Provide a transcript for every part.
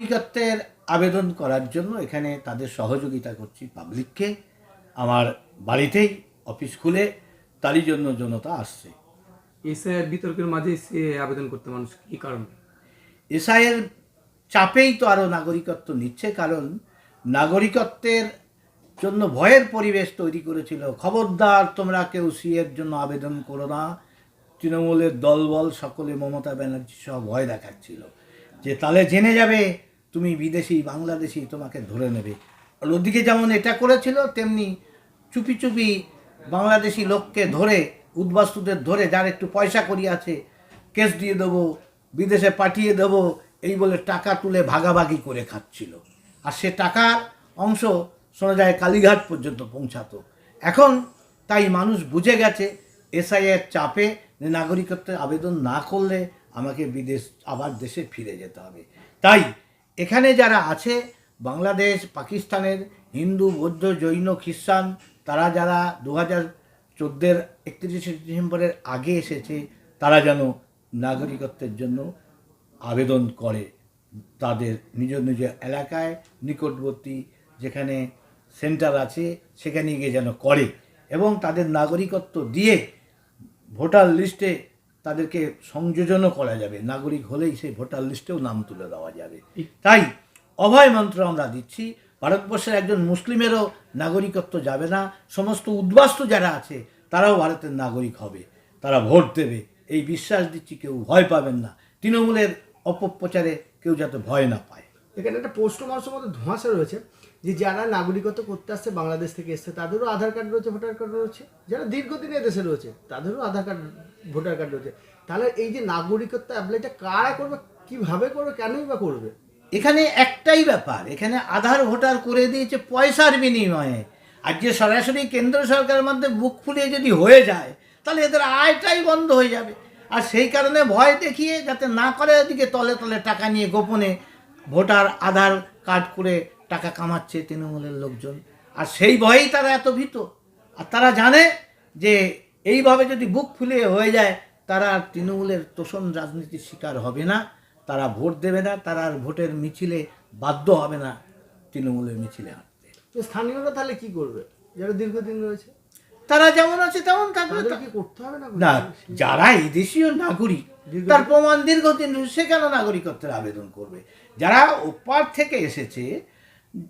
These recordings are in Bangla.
নাগরিকত্বের আবেদন করার জন্য এখানে তাদের সহযোগিতা করছি পাবলিককে আমার বাড়িতেই অফিস খুলে তারই জন্য জনতা আসছে। এসআইআর বিতর্কের মাঝে সে আবেদন করতে মানুষ কি কারণ? এসআইয়ের চাপেই তো আরও নাগরিকত্ব নিচ্ছে কারণ নাগরিকত্বের জন্য ভয়ের পরিবেশ তৈরি করেছিল। খবরদার তোমরা কেউ সিএর জন্য আবেদন করো না। তৃণমূলের দলবল সকলে মমতা ব্যানার্জি সহ ভয় দেখাচ্ছিল। যে তাহলে জেনে যাবে তুমি বিদেশি, বাংলাদেশি তোমাকে ধরে নেবে। আর ওদিকে যেমন এটা করেছিল, তেমনি চুপি চুপি বাংলাদেশি লোককে ধরে, উদ্বাস্তুদের ধরে, যার একটু পয়সা করি আছে, কেস দিয়ে দেবো, বিদেশে পাঠিয়ে দেবো, এই বলে টাকা তুলে ভাগাভাগি করে খাচ্ছিল। আর সে টাকার অংশ শোনা যায় কালীঘাট পর্যন্ত পৌঁছাতো। এখন তাই মানুষ বুঝে গেছে এসআইয়ের চাপে নাগরিকত্বের আবেদন না করলে আমাকে বিদেশ, আবার দেশে ফিরে যেতে হবে। তাই এখানে যারা আছে, বাংলাদেশ, পাকিস্তানের হিন্দু, বৌদ্ধ, জৈন, খ্রিস্টান, তারা যারা দু হাজার চোদ্দের একত্রিশে ডিসেম্বরের আগে এসেছে, তারা যেন নাগরিকত্বের জন্য আবেদন করে তাদের নিজ নিজ এলাকায় নিকটবর্তী যেখানে সেন্টার আছে, সেখানে গিয়ে যেন করে এবং তাদের নাগরিকত্ব দিয়ে ভোটার লিস্টে তাদেরকে সংযোজনও করা যাবে। নাগরিক হলেই সেই ভোটার লিস্টেও নাম তুলে দেওয়া যাবে। তাই অভয় মন্ত্র আমরা দিচ্ছি। ভারতবর্ষের একজন মুসলিমেরও নাগরিকত্ব যাবে না। সমস্ত উদ্বাস্তু যারা আছে তারাও ভারতের নাগরিক হবে। তারা ভোট দেবে। এই বিশ্বাস দিচ্ছি কেউ ভয় পাবেন না। তৃণমূলের অপপ্রচারে কেউ যাতে ভয় না পায়। এখানে একটা পোস্ট মানুষের মধ্যে ধোঁয়াশা রয়েছে যে যারা নাগরিকত্ব করতে আসছে বাংলাদেশ থেকে এসছে, তাদেরও আধার কার্ড রয়েছে, ভোটার কার্ড রয়েছে। যারা দীর্ঘদিন এদেশে রয়েছে, তাদেরও আধার কার্ড, ভোটার কার্ড রয়েছে। তাহলে এই যে নাগরিকত্ব অ্যাপ্লাইটা কারা করবে, কীভাবে করবে, কেনই বা করবে? এখানে একটাই ব্যাপার, এখানে আধার ভোটার করে দিয়েছে পয়সার বিনিময়ে। আর যে সরাসরি কেন্দ্র সরকারের মধ্যে বুক ফুলিয়ে যদি হয়ে যায়, তাহলে এদের আয়টাই বন্ধ হয়ে যাবে। আর সেই কারণে ভয় দেখিয়ে যাতে না করে এদিকে তলে তলে টাকা নিয়ে গোপনে ভোটার আধার কার্ড করে টাকা কামাচ্ছে তৃণমূলের লোকজন। আর সেই ভয়েই তারা এত ভীত। আর তারা জানে যে এইভাবে যদি বুক ফুলিয়ে হয়ে যায় তারা আর তৃণমূলের তোষণ রাজনীতির শিকার হবে না। তারা ভোট দেবে না তারা আর ভোটের মিছিলে বাধ্য হবে না তৃণমূলের মিছিলে হাঁটতে। তো স্থানীয়রা তাহলে কি করবে? যারা দীর্ঘদিন রয়েছে? তারা যেমন আছে তেমন থাকবে করতে হবে না? না যারা এই দেশীয় নাগরিক তার প্রমাণ দীর্ঘদিন সে কেন নাগরিকত্বের আবেদন করবে? যারা ওপার থেকে এসেছে,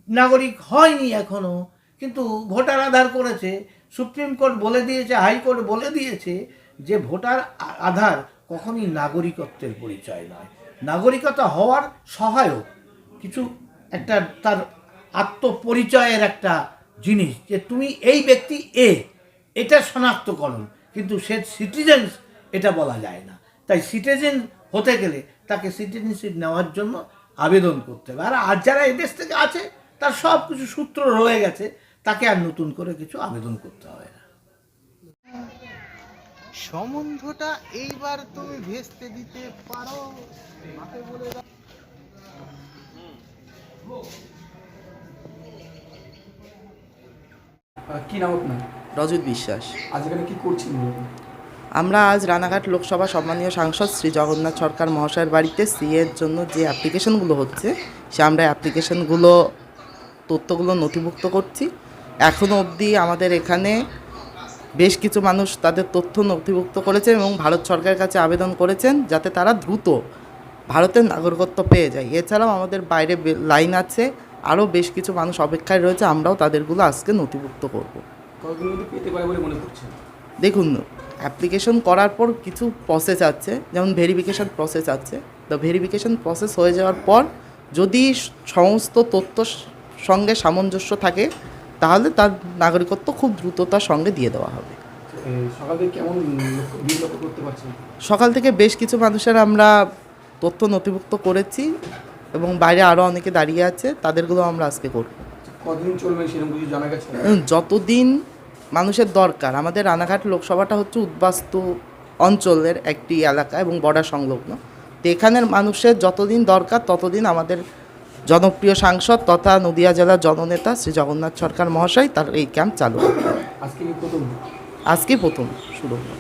নাগরিক হয়নি এখনও, কিন্তু ভোটার আধার করেছে, সুপ্রিম কোর্ট বলে দিয়েছে, হাইকোর্ট বলে দিয়েছে যে ভোটার আধার কখনই নাগরিকত্বের পরিচয় নয়। নাগরিকতা হওয়ার সহায়ক, কিছু একটা তার আত্মপরিচয়ের একটা জিনিস, যে তুমি এই ব্যক্তি এ, এটা শনাক্তকরণ, কিন্তু সে সিটিজেন্স এটা বলা যায় না। তাই সিটিজেন হতে গেলে তাকে সিটিজেনশিপ নেওয়ার জন্য আবেদন করতে হবে। আর আর যারা এদেশ থেকে আছে তার সব কিছু সূত্র রয়ে গেছে তাকে আর নতুন করে কিছু আবেদন করতে হবে না। সম্বন্ধটা এইবার তুমি ভেস্তে দিতে পারো। মাকে বলে দাও। কি নাম আপনার? রজত বিশ্বাস। আজ এখানে কি করছেন? আমরা আজ রানাঘাট লোকসভা সম্মানীয় সাংসদ শ্রী জগন্নাথ সরকার মহাশয়ের বাড়িতে সিএর জন্য যে অ্যাপ্লিকেশনগুলো হচ্ছে সে আমরা অ্যাপ্লিকেশনগুলো তথ্যগুলো নথিভুক্ত করছি। এখনও অবধি আমাদের এখানে বেশ কিছু মানুষ তাদের তথ্য নথিভুক্ত করেছেন এবং ভারত সরকারের কাছে আবেদন করেছেন যাতে তারা দ্রুত ভারতের নাগরিকত্ব পেয়ে যায়। এছাড়াও আমাদের বাইরে লাইন আছে আরও বেশ কিছু মানুষ অপেক্ষায় রয়েছে আমরাও তাদেরগুলো আজকে নথিভুক্ত করব। দেখুন অ্যাপ্লিকেশন করার পর কিছু প্রসেস আছে যেমন ভেরিফিকেশান প্রসেস আছে। তো ভেরিফিকেশান প্রসেস হয়ে যাওয়ার পর যদি সমস্ত তথ্য সঙ্গে সামঞ্জস্য থাকে তাহলে তার নাগরিকত্ব খুব দ্রুততার সঙ্গে দিয়ে দেওয়া হবে। সকাল থেকে বেশ কিছু মানুষের আমরা তথ্য নথিভুক্ত করেছি এবং বাইরে আরও অনেকে দাঁড়িয়ে আছে তাদেরগুলো আমরা আজকে করব। কদিন চলবে সেরকম কিছু জানা গেছে? যতদিন মানুষের দরকার। আমাদের রানাঘাট লোকসভাটা হচ্ছে উদ্বাস্তু অঞ্চলের একটি এলাকা এবং বর্ডার সংলগ্ন। তো এখানের মানুষের যতদিন দরকার ততদিন আমাদের জনপ্রিয় সাংসদ তথা নদিয়া জেলার জননেতা শ্রী জগন্নাথ সরকার মহাশয় তার এই ক্যাম্প চালু। আজকে প্রথম? আজকে প্রথম শুরু হলো